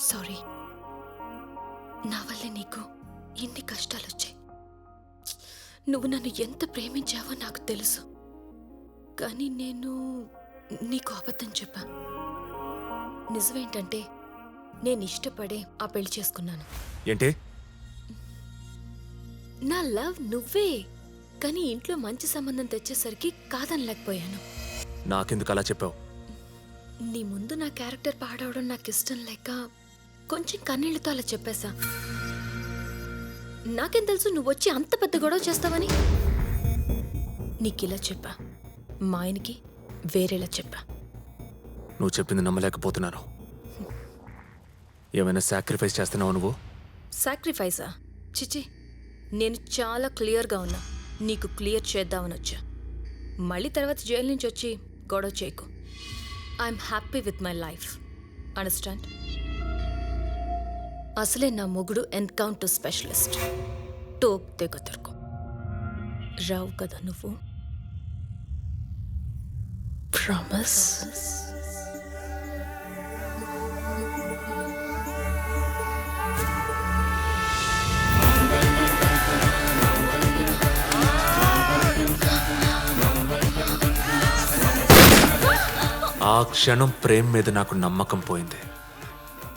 Sorry. నా వల్లే నీకు ఎన్ని కష్టాలు వచ్చాయి నువ్వు నన్ను ఎంత ప్రేమించావో నాకు తెలుసు. కానీ నేను నీకు అబద్ధం చెప్పా. నిజమేంటంటే నేను ఇష్టపడే ఆ పెళ్ళి చేసుకున్నాను. ఏంటి? నా లవ్ నువ్వే కానీ ఇంట్లో మంచి సంబంధం తెచ్చేసరికి కాదనలేకపోయాను. నాకెందుకు అలా చెప్పావు? నీ ముందు నా క్యారెక్టర్ పాడవడం నాకు ఇష్టం లేక కొంచెం కన్నీళ్ళతో అలా చెప్పేశా. నాకేం తెలుసు నువ్వు వచ్చి అంత పెద్ద గొడవ చేస్తావని. నీకిలా చెప్పా. మా ఆయనకి వేరేలా చెప్పా. నువ్వు చెప్పింది నమ్మలేకపోతున్నాను. ఏమైనా సాక్రిఫైస్ చేస్తున్నావు నువ్వు? సాక్రిఫైసా చిచి నేను చాలా క్లియర్గా ఉన్నా. నీకు క్లియర్ చేద్దామని వచ్చా. మళ్ళీ తర్వాత జైలు నుంచి వచ్చి గొడవ చేయకు. I'm happy with my life understand అసలే నా మొగుడు ఎన్కౌంటర్ స్పెషలిస్ట్. టోక్ తెగతరుకు రావు కదా నువ్వు? ప్రామిస్. ఆ క్షణం ప్రేమ్ మీద నాకు నమ్మకం పోయింది.